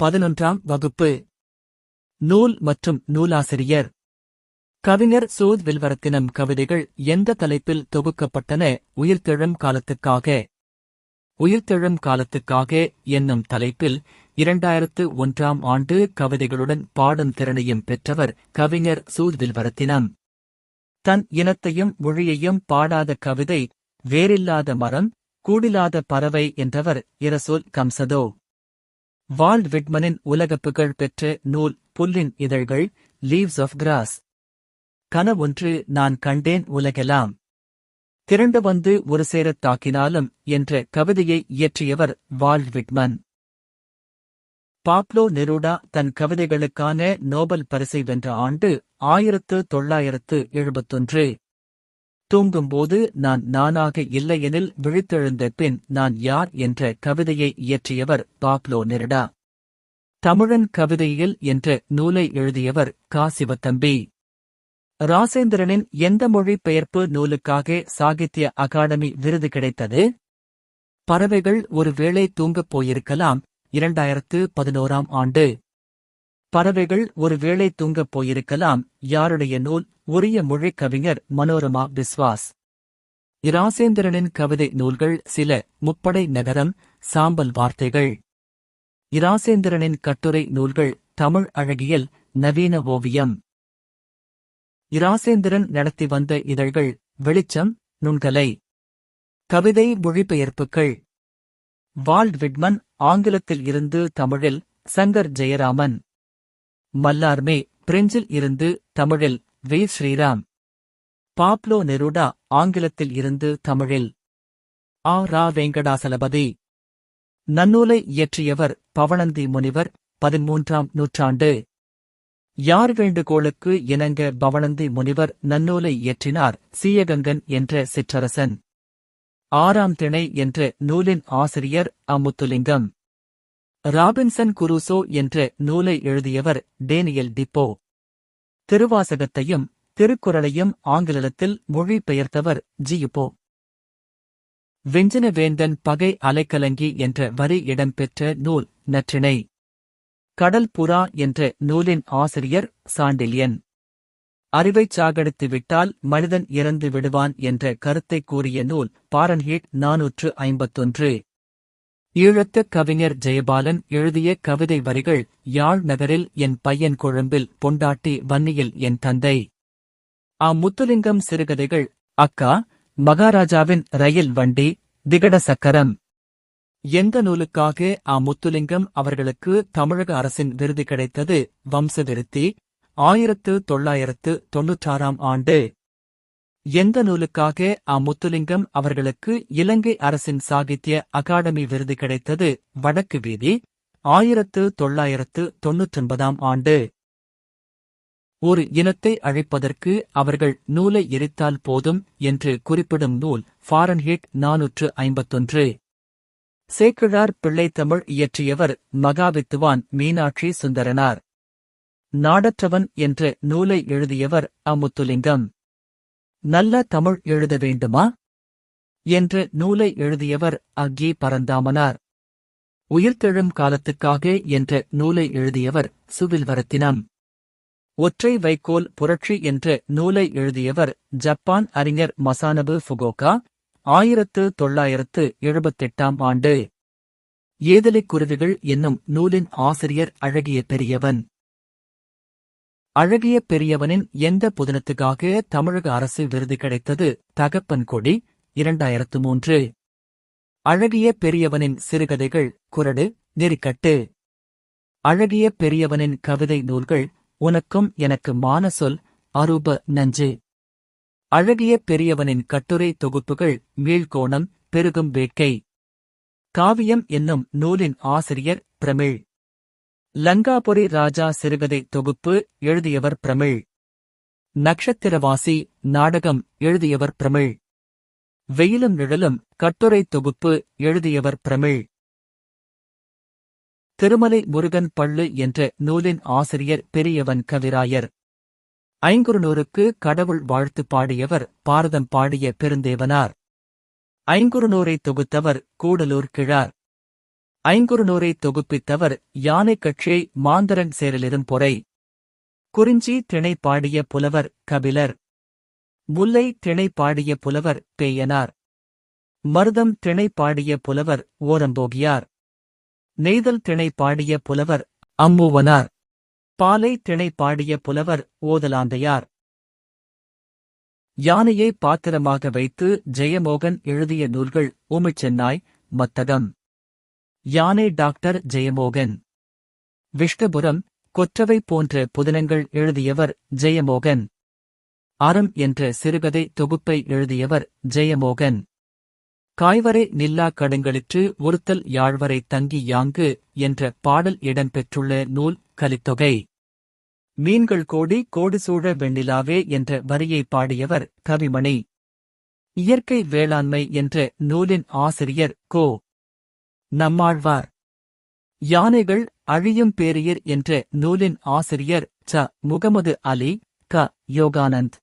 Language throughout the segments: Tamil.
பதினொன்றாம் வகுப்பு. நூல் மற்றும் நூலாசிரியர். கவிஞர் சூத் வில்வரத்தினம் கவிதைகள் எந்த தலைப்பில் தொகுக்கப்பட்டன உயிர்த்தெழும் காலத்துக்காக? உயிர்த்தெழும் காலத்துக்காக என்னும் தலைப்பில் இரண்டாயிரத்து ஒன்றாம் ஆண்டு கவிதைகளுடன் பாடும் திறனையும் பெற்றவர் கவிஞர் சூத் வில்வரத்தினம். தன் இனத்தையும் மொழியையும் பாடாத கவிதை வேறில்லாத மரம் கூடிலாத பறவை என்றவர் இரசோல் கம்சதோ. வால்ட் விட்மனின் உலகப்புகழ் பெற்ற நூல் புல்லின் இதழ்கள் லீவ்ஸ் ஆஃப் கிராஸ் கனவொன்று நான் கண்டேன் உலகெல்லாம் திரண்டு வந்து ஒரு சேரத் தாக்கினாலும் என்ற கவிதையை இயற்றியவர் வால்ட் விட்மன். பாப்லோ நெருடா தன் கவிதைகளுக்கான நோபல் பரிசை வென்ற ஆண்டு ஆயிரத்து தொள்ளாயிரத்து எழுபத்தொன்று. தூங்கும்போது நான் நானாக இல்லையெனில் விழித்தெழுந்த பின் நான் யார் என்ற கவிதையை இயற்றியவர் பாப்லோ நெருடா. தமிழன் கவிதையில் என்ற நூலை எழுதியவர் காசிவத்தம்பி. ராசேந்திரனின் எந்த மொழி பெயர்ப்பு நூலுக்காக சாகித்ய அகாடமி விருது கிடைத்தது? பறவைகள் ஒருவேளை தூங்கப் போயிருக்கலாம் இரண்டாயிரத்து பதினோராம் ஆண்டு. பறவைகள் ஒருவேளை தூங்கப் போயிருக்கலாம் யாருடைய நூல் உரிய மொழிக் கவிஞர் மனோரமா பிஸ்வாஸ் இராசேந்திரனின் கவிதை நூல்கள் சில முப்படை நகரம் சாம்பல் வார்த்தைகள். இராசேந்திரனின் கட்டுரை நூல்கள் தமிழ் அழகியல் நவீன ஓவியம். இராசேந்திரன் நடத்தி வந்த இதழ்கள் வெளிச்சம் நுண்கலை. கவிதை மொழிபெயர்ப்புகள். வால்ட் விட்மன் ஆங்கிலத்தில் இருந்து தமிழில் சங்கர் ஜெயராமன். மல்லார்மே பிரெஞ்சில் இருந்து தமிழில் வே ஸ்ரீராம். பாப்லோ நெருடா ஆங்கிலத்தில் இருந்து தமிழில். ஆ ரா வெங்கடாசலபதி. நன்னூலை இயற்றியவர் பவணந்தி முனிவர் பதிமூன்றாம் நூற்றாண்டு. யார் வேண்டுகோளுக்கு இணங்க பவணந்தி முனிவர் நன்னூலை இயற்றினார் சீயகங்கன் என்ற சிற்றரசன். ஆறாம் திணை என்ற நூலின் ஆசிரியர் அமுத்துலிங்கம். ராபின்சன் குரூசோ என்ற நூலை எழுதியவர் டேனியல் டிப்போ. திருவாசகத்தையும் திருக்குறளையும் ஆங்கிலத்தில் மொழி பெயர்த்தவர் போ வெஞ்சனவேந்தன் பகை அலைக்கலங்கி என்ற வரி இடம்பெற்ற நூல் நற்றிணை. கடல் புறா என்ற நூலின் ஆசிரியர் சாண்டில்யன். அறிவைச் சாகடித்து விட்டால் மனிதன் இறந்து விடுவான் என்ற கருத்தைக் கூறிய நூல் பாரன்ஹீட் நாநூற்று ஐம்பத்தொன்று. ஈழத்து கவிஞர் ஜெயபாலன் எழுதிய கவிதை வரிகள் யாழ் நகரில் என் பையன் கொழும்பில் பொண்டாட்டி வன்னியில் என் தந்தை. ஆ முத்துலிங்கம் சிறுகதைகள். அக்கா மகாராஜாவின் ரயில் வண்டி விகட சக்கரம். எந்த நூலுக்காக ஆ முத்துலிங்கம் அவர்களுக்கு தமிழக அரசின் விருது கிடைத்தது? வம்சவிருத்தி ஆயிரத்து தொள்ளாயிரத்து தொன்னூற்றாறாம் ஆண்டு. எந்த நூலுக்காக அ முத்துலிங்கம் அவர்களுக்கு இலங்கை அரசின் சாகித்ய அகாடமி விருது கிடைத்தது? வடக்கு வீதி ஆயிரத்து தொள்ளாயிரத்து தொன்னூற்றொன்பதாம் ஆண்டு. ஒரு இனத்தை அழைப்பதற்கு அவர்கள் நூலை எரித்தால் போதும் என்று குறிப்பிடும் நூல் ஃபாரன்ஹீட் நாநூற்று ஐம்பத்தொன்று. சேக்கிழார் பிள்ளைத்தமிழ் இயற்றியவர் மகாவித்துவான் மீனாட்சி சுந்தரனார். நாடற்றவன் என்ற நூலை எழுதியவர் அமுத்துலிங்கம். நல்ல தமிழ் எழுத வேண்டுமா? என்று நூலை எழுதியவர் அக்கி பரந்தாமனார். உயிர்த்தெழும் காலத்துக்காக என்ற நூலை எழுதியவர் சுவில்வரத்தினம் ஒற்றை வைக்கோல் புரட்சி என்ற நூலை எழுதியவர் ஜப்பான் அறிஞர் மசானபு ஃபுகோகா ஆயிரத்து தொள்ளாயிரத்து எழுபத்தெட்டாம் ஆண்டு. ஏதலைக் குருவிகள் என்னும் நூலின் ஆசிரியர் அழகிய பெரியவன். அழகிய பெரியவனின் எந்த புதினத்துக்காக தமிழக அரசு விருது கிடைத்தது? தகப்பன் கொடி இரண்டாயிரத்து மூன்று. அழகிய பெரியவனின் சிறுகதைகள் குரடு நெறிக்கட்டு. அழகிய பெரியவனின் கவிதை நூல்கள் உனக்கும் எனக்கு மானசொல் அரூப நஞ்சு. அழகிய பெரியவனின் கட்டுரை தொகுப்புகள் மீள்கோணம் பெருகும் வேட்கை. காவியம் என்னும் நூலின் ஆசிரியர் பிரமிழ். லங்காபுரி ராஜா சிறுகதை தொகுப்பு எழுதியவர் பிரமிழ். நக்ஷத்திரவாசி நாடகம் எழுதியவர் பிரமிழ். வெயிலும் நிழலும் கட்டுரை தொகுப்பு எழுதியவர் பிரமிழ். திருமலை முருகன் பள்ளு என்ற நூலின் ஆசிரியர் பெரியவன் கவிராயர். ஐங்குறுநூறுக்கு கடவுள் வாழ்த்து பாடியவர் பாரதம் பாடிய பெருந்தேவனார். ஐங்குறுநூரை தொகுத்தவர் கூடலூர் கிழார். ஐங்குறுநூரை தொகுப்பித்தவர் யானை கட்சி மாந்தரன் சேரலிரும் பொறை. குறிஞ்சி திணை பாடிய புலவர் கபிலர். முல்லை திணை பாடிய புலவர் பேயனார். மருதம் திணை பாடிய புலவர் ஓரம்போகியார். நெய்தல் திணை பாடிய புலவர் அம்மூவனார். பாலை திணை பாடிய புலவர் ஓதலாந்தையார். யானையை பாத்திரமாக வைத்து ஜெயமோகன் எழுதிய நூல்கள் உமிச்சென்னாய் மத்தகம். யானை டாக்டர் ஜெயமோகன். விஷ்ணுபுரம் கொற்றவை போன்ற புதினங்கள் எழுதியவர் ஜெயமோகன். அறம் என்ற சிறுகதை தொகுப்பை எழுதியவர் ஜெயமோகன். காய்வரை நில்லா கடுங்களிற்று ஒருத்தல் யாழ்வரை தங்கி யாங்கு என்ற பாடல் இடம்பெற்றுள்ள நூல் கலித்தொகை. மீன்கள் கோடி கோடு சூழ வெண்ணிலாவே என்ற வரியை பாடியவர் கவிமணி. இயற்கை வேளாண்மை என்ற நூலின் ஆசிரியர் கோ. நம்மாழ்வார். யானைகள் அழியும் பேரியர் என்ற நூலின் ஆசிரியர் ச. முகமது அலி க. யோகானந்த்.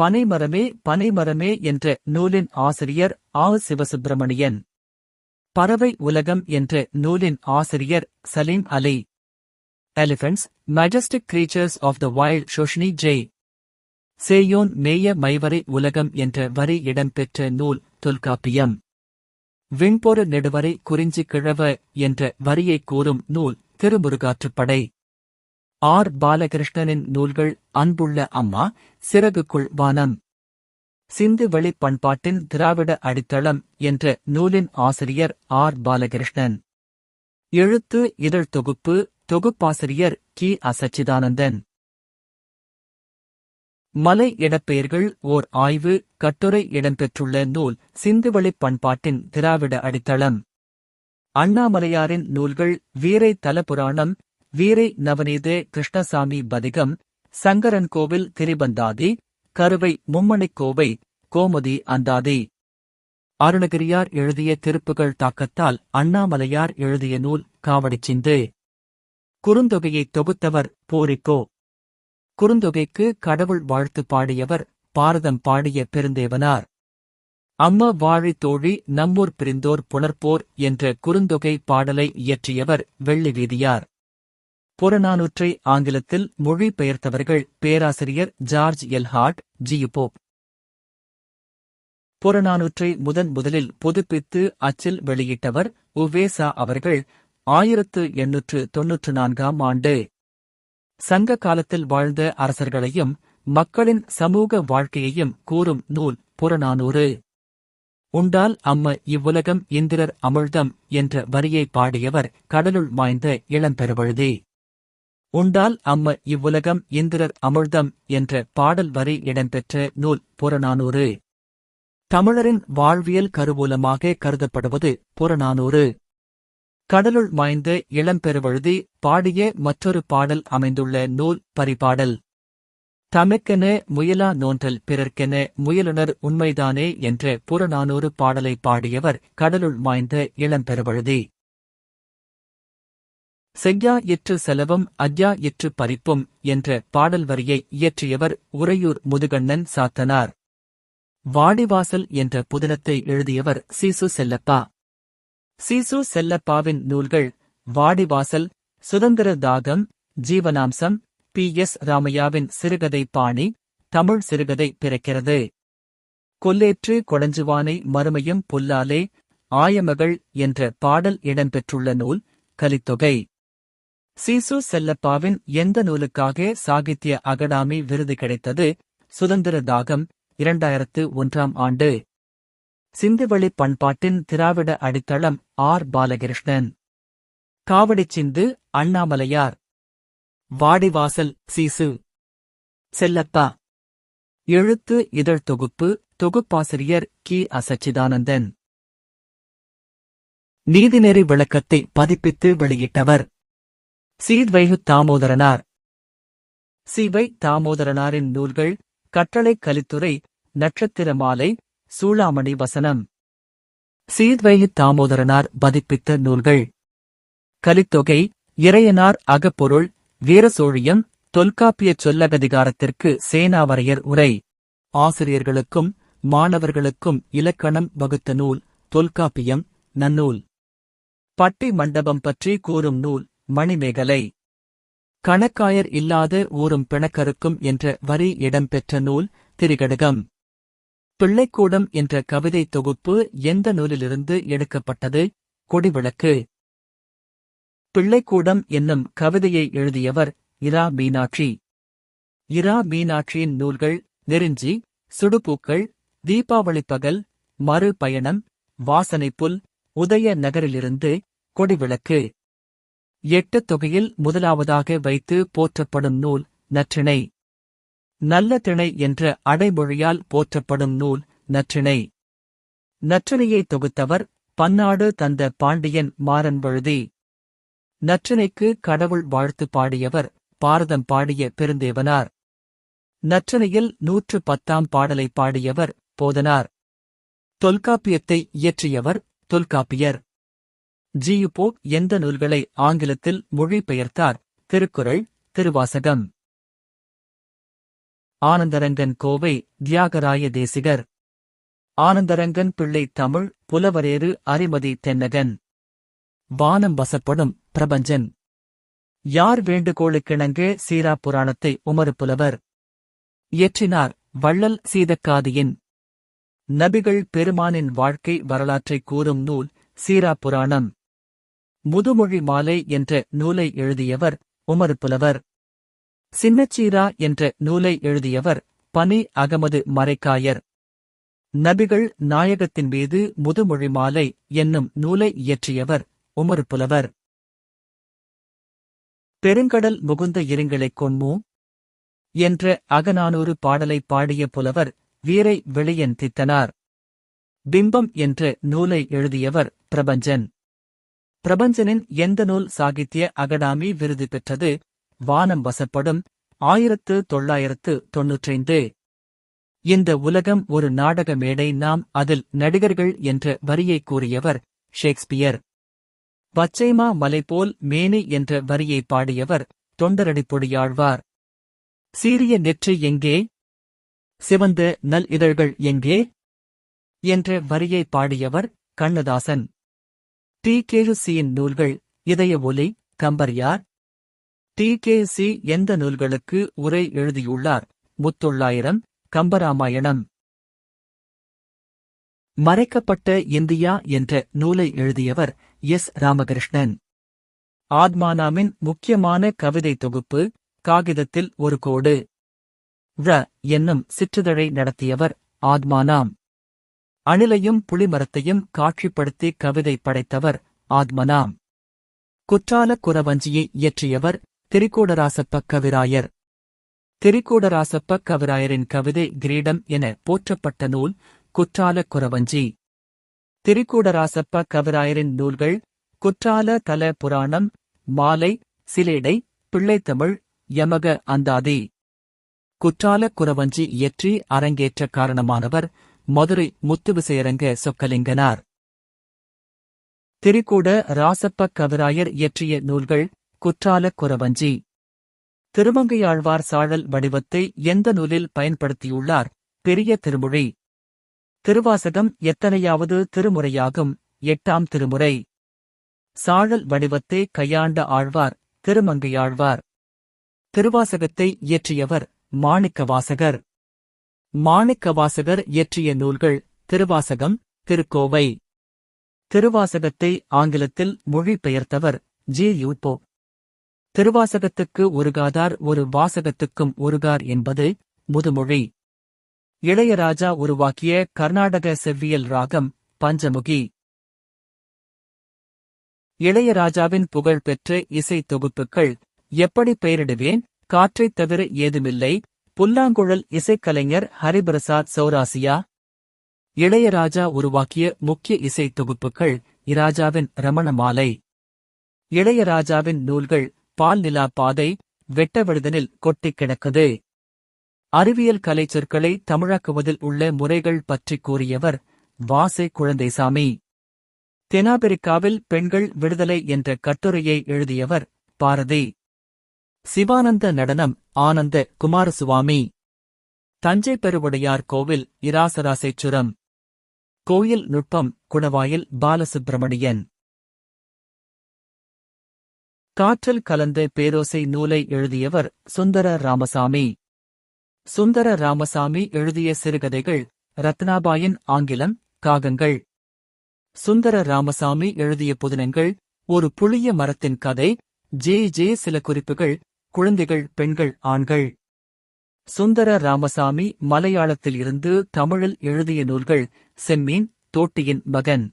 பனைமரமே பனைமரமே என்ற நூலின் ஆசிரியர் ஆ. சிவசுப்பிரமணியன். பறவை உலகம் என்ற நூலின் ஆசிரியர் Salim Ali. Elephants majestic creatures of the wild Shoshani J Seyon மேய மைவரை உலகம் என்ற வரி இடம்பெற்ற நூல் தொல்காப்பியம். விண்பொரு நெடுவரை குறிஞ்சி கிழவ என்ற வரியைக் கூறும் நூல் திருமுருகாற்றுப்படை. ஆர். பாலகிருஷ்ணனின் நூல்கள் அன்புள்ள அம்மா சிறகுக்குள் வானம். சிந்து வெளிப் பண்பாட்டின் திராவிட அடித்தளம் என்ற நூலின் ஆசிரியர் ஆர். பாலகிருஷ்ணன். எழுத்து இதழ் தொகுப்பு தொகுப்பாசிரியர் கி. அசச்சிதானந்தன். மலை இடப்பெயர்கள் ஓர் ஆய்வு கட்டுரை இடம்பெற்றுள்ள நூல் சிந்துவெளிப் பண்பாட்டின் திராவிட அடித்தளம். அண்ணாமலையாரின் நூல்கள் வீரை தலபுராணம் வீரை நவநீத கிருஷ்ணசாமி பதிகம் சங்கரன் கோவில் திரிபந்தாதி கருவை மும்மணிக் கோவை கோமதி அந்தாதி. அருணகிரியார் எழுதிய திருப்புகள் தாக்கத்தால் அண்ணாமலையார் எழுதிய நூல் காவடிச்சிந்து. குறுந்தொகையை குறுந்தொகையைத் தொகுத்தவர் போரிக்கோ. குறுந்தொகைக்கு கடவுள் வாழ்த்து பாடியவர் பாரதம் பாடிய பெருந்தேவனார். அம்ம வாழி தோழி நம்மூர் பிரிந்தோர் புணர்ப்போர் என்ற குறுந்தொகை பாடலை இயற்றியவர் வெள்ளி வீதியார் புறநானூற்றை ஆங்கிலத்தில் மொழிபெயர்த்தவர்கள் பேராசிரியர் ஜார்ஜ் எல்ஹார்ட் ஜியுபோப் புறநானூற்றை முதன் முதலில் புதுப்பித்து அச்சில் வெளியிட்டவர் உவேசா அவர்கள் ஆயிரத்து எண்ணூற்று தொன்னூற்று நான்காம் ஆண்டு. சங்க காலத்தில் வாழ்ந்த அரசர்களையும் மக்களின் சமூக வாழ்க்கையையும் கூறும் நூல் புறநானூறு. உண்டால் அம்ம இவ்வுலகம் இந்திரர் அமிழ்தம் என்ற வரியை பாடியவர் கடலுள் வாய்ந்த இளம்பெருவழுதி உண்டால் அம்ம இவ்வுலகம் இந்திரர் அமிழ்தம் என்ற பாடல் வரி இடம்பெற்ற நூல் புறநானூறு. தமிழரின் வாழ்வியல் கருவூலமாக கருதப்படுவது புறநானூறு. கடலுள் மாய்ந்த இளம்பெருவழுதி பாடிய மற்றொரு பாடல் அமைந்துள்ள நூல் பரிபாடல். தமக்கென முயலா நோன்றல் பிறர்க்கென முயலுனர் உண்மைதானே என்ற புறநானூறு பாடலை பாடியவர் கடலுள் மாய்ந்த இளம்பெருவழுதி செய்யா இற்று செலவும் அஜ்யா இற்று பறிப்பும் என்ற பாடல் வரியை இயற்றியவர் உறையூர் முதுகண்ணன் சாத்தனார். வாடிவாசல் என்ற புதினத்தை எழுதியவர் சீசு செல்லப்பா. சீசு செல்லப்பாவின் நூல்கள் வாடிவாசல் சுதந்திர தாகம் ஜீவனாம்சம் பி எஸ் ராமையாவின் சிறுகதை பாணி தமிழ் சிறுகதை பிறக்கிறது. கொல்லேற்று கொடஞ்சுவானை மறுமையும் புல்லாலே ஆயமகள் என்ற பாடல் இடம்பெற்றுள்ள நூல் கலித்தொகை. சீசு செல்லப்பாவின் எந்த நூலுக்காக சாகித்ய அகாடமி விருது கிடைத்தது? சுதந்திர தாகம் இரண்டாயிரத்து ஒன்றாம் ஆண்டு. சிந்துவெளி பண்பாட்டின் திராவிட அடித்தளம் ஆர். பாலகிருஷ்ணன். காவடிச் சிந்து அண்ணாமலையார். வாடிவாசல் சீசு செல்லப்பா எழுத்து இதழ் தொகுப்பு தொகுப்பாசிரியர் கி. அசச்சிதானந்தன். நீதிநெறி விளக்கத்தை பதிப்பித்து வெளியிட்டவர். சீத்வைகு தாமோதரனார். சிவை தாமோதரனாரின் நூல்கள் கற்றளை கலித்துறை நட்சத்திர மாலை சூளாமணி வசனம். சீத்வைத் தாமோதரனார் பதிப்பித்த நூல்கள். கலித்தொகை இறையனார் அகப்பொருள் வீரசோழியம் தொல்காப்பிய சொல்லகதிகாரத்திற்கு சேனாவரையர் உரை. ஆசிரியர்களுக்கும் மாணவர்களுக்கும் இலக்கணம் வகுத்த நூல் தொல்காப்பியம் நன்னூல். பட்டி மண்டபம் பற்றி கூறும் நூல் மணிமேகலை. கணக்காயர் இல்லாத ஊரும் பிணக்கருக்கும் என்ற வரி இடம்பெற்ற நூல் திரிகடுகம். பிள்ளைக்கூடம் என்ற கவிதை தொகுப்பு எந்த நூலிலிருந்து எடுக்கப்பட்டது? கொடிவிளக்கு. பிள்ளைக்கூடம் என்னும் கவிதையை எழுதியவர் இரா மீனாட்சி. இரா மீனாட்சியின் நூல்கள் நெருஞ்சி சுடுபூக்கள் தீபாவளி பகல் மறு பயணம் வாசனைப்புல் உதய நகரிலிருந்து கொடிவிளக்கு. எட்டு தொகையில் முதலாவதாக வைத்து போற்றப்படும் நூல் நற்றிணை. நல்ல திணை என்ற அடைமொழியால் போற்றப்படும் நூல் நற்றிணை. நற்றிணையை தொகுத்தவர் பன்னாடு தந்த பாண்டியன் மாறன்வழுதி நற்றிணைக்கு கடவுள் வாழ்த்து பாடியவர் பாரதம் பாடிய பெருந்தேவனார். நற்றிணையில் நூற்று பத்தாம் பாடலை பாடியவர் போதனார். தொல்காப்பியத்தை இயற்றியவர் தொல்காப்பியர். ஜியுபோ எந்த நூல்களை ஆங்கிலத்தில் மொழிபெயர்த்தார் திருக்குறள் திருவாசகம். ஆனந்தரங்கன் கோவை தியாகராய தேசிகர். ஆனந்தரங்கன் பிள்ளை தமிழ் புலவரேறு அரிமதி தென்னகன். வானம் வசப்படும் பிரபஞ்சன். யார் வேண்டுகோளுக்கிணங்கே சீரா புராணத்தை உமறு புலவர் இயற்றினார் வள்ளல் சீதக்காதியின். நபிகள் பெருமானின் வாழ்க்கை வரலாற்றை கூறும் நூல் சீரா புராணம். முதுமொழி மாலை என்ற நூலை எழுதியவர் உமறு புலவர் சின்னச்சீரா என்ற நூலை எழுதியவர் பனி அகமது மரைக்காயர் நபிகள் நாயகத்தின் மீது முதுமொழி மாலை என்னும் நூலை இயற்றியவர் உமர் புலவர். பெருங்கடல் முகுந்த இருங்களைக் கொண்மூ? என்ற அகநானூறு பாடலை பாடிய புலவர் வீரை வெளியன் தித்தனார். பிம்பம் என்ற நூலை எழுதியவர் பிரபஞ்சன். பிரபஞ்சனின் எந்த நூல் சாகித்ய அகடாமி விருது பெற்றது? வானம் வசப்படும். ஆயிரத்து தொள்ளாயிரத்து தொன்னூற்றைந்து. இந்த உலகம் ஒரு நாடக மேடை நாம் அதில் நடிகர்கள் என்ற வரியை கூறியவர் ஷேக்ஸ்பியர். பச்சைமா மலைபோல் மேனி என்ற வரியை பாடியவர் தொண்டரடிப்பொடியாழ்வார் சீரிய நெற்றி எங்கே? சிவந்த நல் இதழ்கள் எங்கே? என்ற வரியை பாடியவர் கண்ணதாசன். டி. கேழுசியின் நூல்கள் இதய ஒலி கம்பர்யார் டி கே சி எந்த நூல்களுக்கு உரை எழுதியுள்ளார்? முத்தொள்ளாயிரம் கம்பராமாயணம். மறைக்கப்பட்ட இந்தியா என்ற நூலை எழுதியவர் எஸ். ராமகிருஷ்ணன். ஆத்மானாமின் முக்கியமான கவிதை தொகுப்பு காகிதத்தில் ஒரு கோடு. ழ என்னும் சிற்றிதழை நடத்தியவர் ஆத்மானாம். அணிலையும் புளிமரத்தையும் காட்சிப்படுத்தி கவிதை படைத்தவர் ஆத்மனாம். குற்றால குறவஞ்சியை இயற்றியவர் திரிகூடராசப்ப கவிராயர் திரிகூடராசப்ப கவிராயரின் கவிதை கிரீடம் என போற்றப்பட்ட நூல் குற்றால குறவஞ்சி. திரிகூடராசப்ப கவிராயரின் நூல்கள் குற்றால தல புராணம் மாலை சிலேடை பிள்ளைத்தமிழ் யமக அந்தாதி. குற்றால குறவஞ்சி இயற்றி அரங்கேற்ற காரணமானவர் மதுரை முத்துவிசையரங்க சொக்கலிங்கனார். திரிகூட ராசப்ப கவிராயர் இயற்றிய நூல்கள் குற்றால குரவஞ்சி. திருமங்கையாழ்வார் சாழல் வடிவத்தை எந்த நூலில் பயன்படுத்தியுள்ளார்? பெரிய திருமொழி திருவாசகம் எத்தனையாவது திருமுறையாகும்? எட்டாம் திருமுறை. சாழல் வடிவத்தை கையாண்ட ஆழ்வார் திருமங்கையாழ்வார். திருவாசகத்தை இயற்றியவர் மாணிக்கவாசகர். மாணிக்கவாசகர் இயற்றிய நூல்கள் திருவாசகம் திருக்கோவை. திருவாசகத்தை ஆங்கிலத்தில் மொழிபெயர்த்தவர் ஜி. யூபோ திருவாசகத்துக்கு ஒருகாதார் ஒரு வாசகத்துக்கும் ஒருகார் என்பது முதுமொழி. இளையராஜா உருவாக்கிய கர்நாடக செவ்வியல் ராகம் பஞ்சமுகி. இளையராஜாவின் புகழ்பெற்ற இசை தொகுப்புகள் எப்படி பெயரிடுவேன் காற்றைத் தவிர ஏதுமில்லை புல்லாங்குழல் இசைக்கலைஞர் ஹரிபிரசாத் சௌராசியா. இளையராஜா உருவாக்கிய முக்கிய இசை தொகுப்புகள் இராஜாவின் ரமண மாலை. இளையராஜாவின் நூல்கள் பால் நிலா பாதை வெட்டவிடுதனில் கொட்டிக் கிடக்குது. அறிவியல் கலை சொற்களை தமிழாக்குவதில் உள்ள முறைகள் பற்றி கூறியவர் வாசே குழந்தைசாமி. தென்னாப்பிரிக்காவில் பெண்கள் விடுதலை என்ற கட்டுரையை எழுதியவர் பாரதி. சிவானந்த நடனம் ஆனந்த குமாரசுவாமி. தஞ்சை பெருவுடையார் கோவில் இராசராசேச்சுரம். கோயில் நுட்பம் குணவாயில் பாலசுப்பிரமணியன் காற்றில் கலந்த பேரோசை நூலை எழுதியவர் சுந்தர ராமசாமி. சுந்தர ராமசாமி எழுதிய சிறுகதைகள் ரத்னாபாயின் ஆங்கிலம் காகங்கள். சுந்தர ராமசாமி எழுதிய புதினங்கள் ஒரு புளிய மரத்தின் கதை ஜே ஜே சில குறிப்புகள் குழந்தைகள் பெண்கள் ஆண்கள். சுந்தர ராமசாமி மலையாளத்தில் இருந்து தமிழில் எழுதிய நூல்கள் செம்மீன் தோட்டியின் மகன்.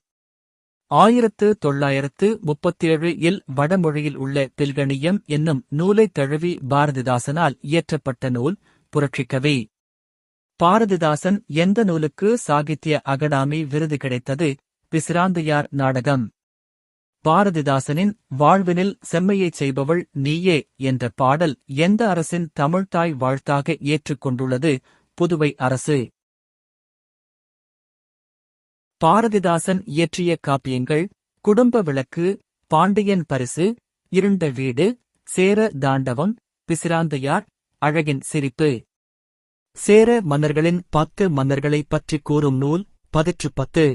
ஆயிரத்து தொள்ளாயிரத்து முப்பத்தேழு இல் வடமொழியில் உள்ள பில்கணியம் என்னும் நூலைத் தழுவி பாரதிதாசனால் இயற்றப்பட்ட நூல் புரட்சிக்கவி. பாரதிதாசன் எந்த நூலுக்கு சாகித்ய அகாடமி விருது கிடைத்தது? விசிராந்தையார் நாடகம். பாரதிதாசனின் வாழ்வினில் செம்மையைச் செய்பவள் நீயே என்ற பாடல் எந்த அரசின் தமிழ்தாய் வாழ்த்தாக ஏற்றுக்கொண்டுள்ளது? புதுவை அரசு. பாரதிதாசன் இயற்றிய காப்பியங்கள் குடும்ப விளக்கு பாண்டியன் பரிசு இருண்ட வீடு சேர தாண்டவம் பிசிராந்தையார் அழகின் சிரிப்பு. சேர மன்னர்களின் பத்து மன்னர்களைப் பற்றி கூறும் நூல் பதிற்று பத்து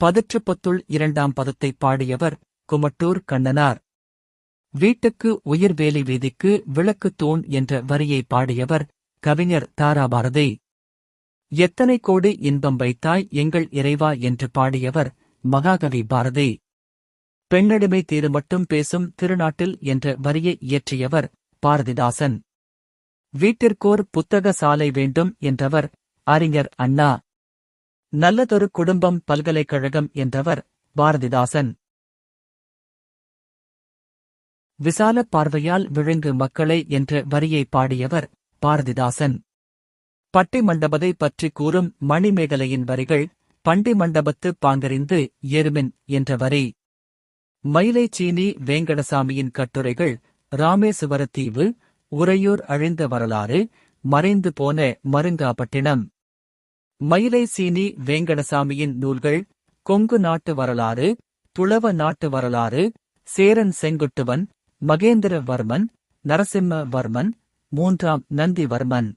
பதிற்று பத்துள் இரண்டாம் பதத்தை பாடியவர் குமட்டூர் கண்ணனார். வீட்டுக்கு உயிர்வேலி வீதிக்கு விளக்கு தூண் என்ற வரியை பாடியவர் கவிஞர் தாராபாரதி. எத்தனை கோடி இன்பம் வைத்தாய் எங்கள் இறைவா என்று பாடியவர் மகாகவி பாரதி. பெண்ணடிமை தீரு மட்டும் பேசும் திருநாட்டில் என்ற வரியை இயற்றியவர் பாரதிதாசன். வீட்டிற்கோர் புத்தக சாலை வேண்டும் என்றவர் அறிஞர் அண்ணா. நல்லதொரு குடும்பம் பல்கலைக்கழகம் என்றவர் பாரதிதாசன். விசால பார்வையால் விழுங்கு மக்களை என்ற வரியை பாடியவர் பாரதிதாசன். பட்டி மண்டபத்தை பற்றி கூறும் மணிமேகலையின் வரிகள் பண்டி மண்டபத்து பாங்கறிந்து எருமின் என்ற வரி. மயிலை சீனி வேங்கடசாமியின் கட்டுரைகள் ராமேசுவரத்தீவு உறையூர் அழிந்த வரலாறு மறைந்து போன மருங்காப்பட்டினம். மயிலை சீனி வேங்கடசாமியின் நூல்கள் கொங்கு நாட்டு வரலாறு துளவ நாட்டு வரலாறு சேரன் செங்குட்டுவன் மகேந்திரவர்மன் நரசிம்மவர்மன் மூன்றாம் நந்திவர்மன்.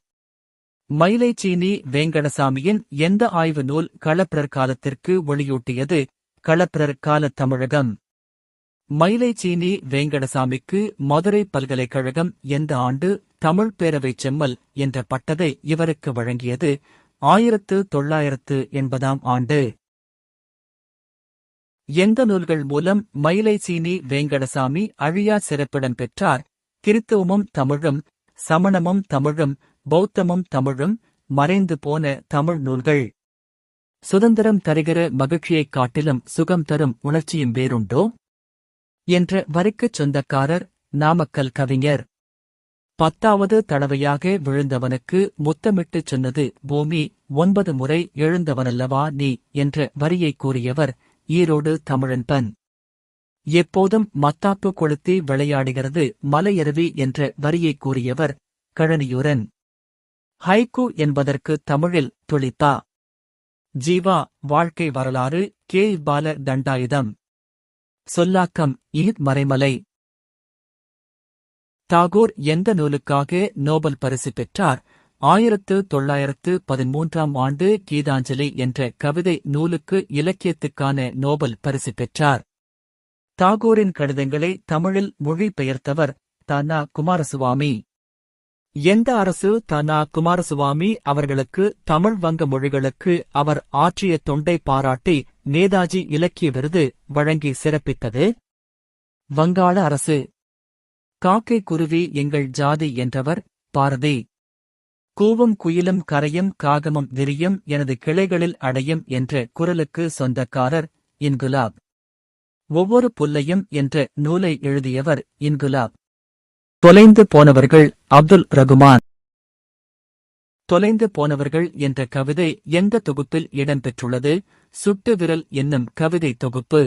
மயிலைச்சீனி வேங்கடசாமியின் எந்த ஆய்வு நூல் களப்பிரர் காலத்திற்கு ஒளியூட்டியது களப்பிரர் காலத் தமிழகம் மயிலைச்சீனி வேங்கடசாமிக்கு மதுரை பல்கலைக்கழகம் எந்த ஆண்டு தமிழ் பேரவைச் செம்மல் என்ற பட்டதை இவருக்கு வழங்கியது? ஆயிரத்து தொள்ளாயிரத்து எண்பதாம் ஆண்டு. எந்த நூல்கள் மூலம் மயிலைச்சீனி வேங்கடசாமி அழியா சிறப்பிடம் பெற்றார்? கிறித்துவமும் தமிழும் சமணமும் தமிழும் பௌத்தமும் தமிழும் மறைந்து போன தமிழ் நூல்கள். சுதந்திரம் தருகிற மகிழ்ச்சியைக் காட்டிலும் சுகம் தரும் உணர்ச்சியும் வேறுண்டோ? என்ற வரிக்குச் சொந்தக்காரர் நாமக்கல் கவிஞர். பத்தாவது தடவையாக விழுந்தவனுக்கு முத்தமிட்டுச் சொன்னது பூமி ஒன்பது முறை எழுந்தவனல்லவா நீ? என்ற வரியை கூறியவர் ஈரோடு தமிழன்பன். எப்போதும் மத்தாப்பு கொளுத்தி விளையாடுகிறது மலையருவி என்ற வரியை கூறியவர் கழனியூரன். ஹைகு என்பதற்கு தமிழில் துளித்தா ஜீவா வாழ்க்கை வரலாறு கே. பால தண்டாயுதம் சொல்லாக்கம் ஈத் மறைமலை. தாகூர் எந்த நூலுக்காக நோபல் பரிசு பெற்றார்? ஆயிரத்து தொள்ளாயிரத்து பதிமூன்றாம் ஆண்டு கீதாஞ்சலி என்ற கவிதை நூலுக்கு இலக்கியத்துக்கான நோபல் பரிசு பெற்றார். தாகூரின் கடிதங்களை தமிழில் மொழிபெயர்த்தவர் தானா குமாரசுவாமி. எந்த அரசு தனா குமாரசுவாமி அவர்களுக்கு தமிழ் வங்க மொழிகளுக்கு அவர் ஆற்றிய தொண்டை பாராட்டி நேதாஜி இலக்கிய விருது வழங்கி சிறப்பித்தது? வங்காள அரசு. காக்கை குருவி எங்கள் ஜாதி என்றவர் பாரதி. கூவும் குயிலும் கரையும் காகமும் விரியும் எனது கிளைகளில் அடையும் என்ற குரலுக்கு சொந்தக்காரர் இன்குலாப். ஒவ்வொரு புல்லையும் என்ற நூலை எழுதியவர் இன்குலாப். தொலைந்து போனவர்கள் அப்துல் ரகுமான். தொலைந்து போனவர்கள் என்ற கவிதை எந்த தொகுப்பில் இடம்பெற்றுள்ளது? சுட்டு விரல் என்னும் கவிதை தொகுப்பு.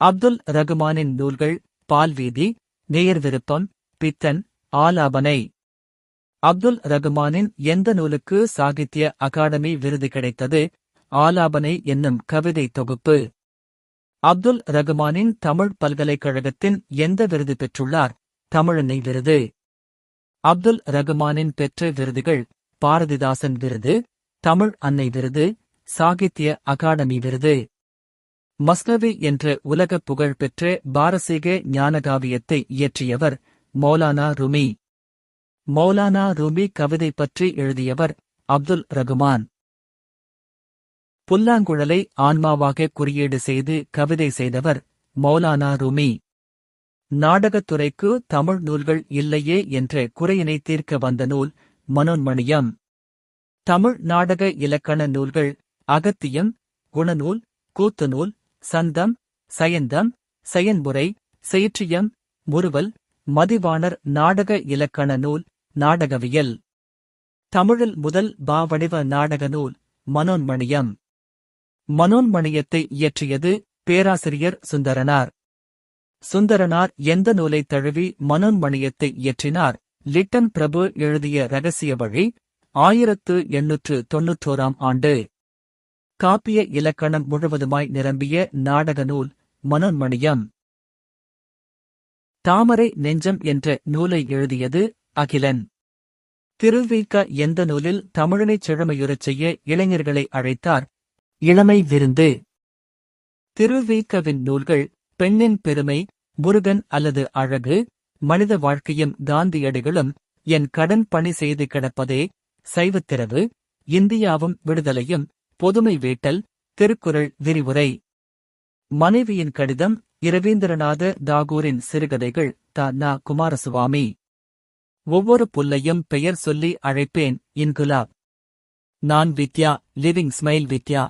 அப்துல் ரகுமானின் நூல்கள் பால்வீதி நேயர்விருப்பம் பித்தன் ஆலாபனை. அப்துல் ரகுமானின் எந்த நூலுக்கு சாகித்ய அகாடமி விருது கிடைத்தது? ஆலாபனை என்னும் கவிதை தொகுப்பு. அப்துல் ரகுமானின் தமிழ் பல்கலைக்கழகத்தின் எந்த விருது பெற்றுள்ளார்? தமிழனை விருது. அப்துல் ரகுமானின் பெற்ற விருதுகள் பாரதிதாசன் விருது தமிழ் அன்னை விருது சாகித்ய அகாடமி விருது. மஸ்னவி என்ற உலக புகழ்பெற்ற பாரசீக ஞானகாவியத்தை இயற்றியவர் மௌலானா ருமி. மௌலானா ரூமி கவிதை பற்றி எழுதியவர் அப்துல் ரகுமான். புல்லாங்குழலை ஆன்மாவாக குறியீடு செய்து கவிதை செய்தவர் மௌலானா ரூமி. நாடகத்துறைக்கு தமிழ் நூல்கள் இல்லையே என்ற குறையினை தீர்க்க வந்த நூல் மனோன்மணியம். தமிழ் நாடக இலக்கண நூல்கள் அகத்தியம் குணநூல் கூத்துநூல் சந்தம் சயந்தம் செயன்முறை செயிற்றியம் முறுவல் மதிவாணர் நாடக இலக்கண நூல் நாடகவியல். தமிழில் முதல் பாவடிவ நாடக நூல் மனோன்மணியம். மனோன்மணியத்தை இயற்றியது பேராசிரியர் சுந்தரனார். சுந்தரனார் எந்த நூலை தழுவி மனோன்மணியத்தை இயற்றினார்? லிட்டன் பிரபு எழுதிய ரகசிய வழி ஆயிரத்து எண்ணூற்று தொன்னூற்றோராம் ஆண்டு. காப்பிய இலக்கணம் முழுவதுமாய் நிரம்பிய நாடக நூல் மனோன்மணியம் தாமரை நெஞ்சம் என்ற நூலை எழுதியது அகிலன். திருவிக எந்த நூலில் தமிழனைச் செழுமையுறச் செய்ய இளைஞர்களை அழைத்தார்? இளமை விருந்து. திருவிகவின் நூல்கள் பெண்ணின் பெருமை முருகன் அல்லது அழகு மனித வாழ்க்கையும் காந்தியடிகளும் என் கடன் பணி செய்து கிடப்பதே சைவத்திரவு இந்தியாவும் விடுதலையும் பொதுமை வேட்டல் திருக்குறள் விரிவுரை. மனைவியின் கடிதம் இரவீந்திரநாத தாகூரின் சிறுகதைகள் த. நா. குமாரசுவாமி. ஒவ்வொரு புல்லையும் பெயர் சொல்லி அழைப்பேன் இன்குலாப். நான் வித்யா லிவிங் ஸ்மைல் வித்யா.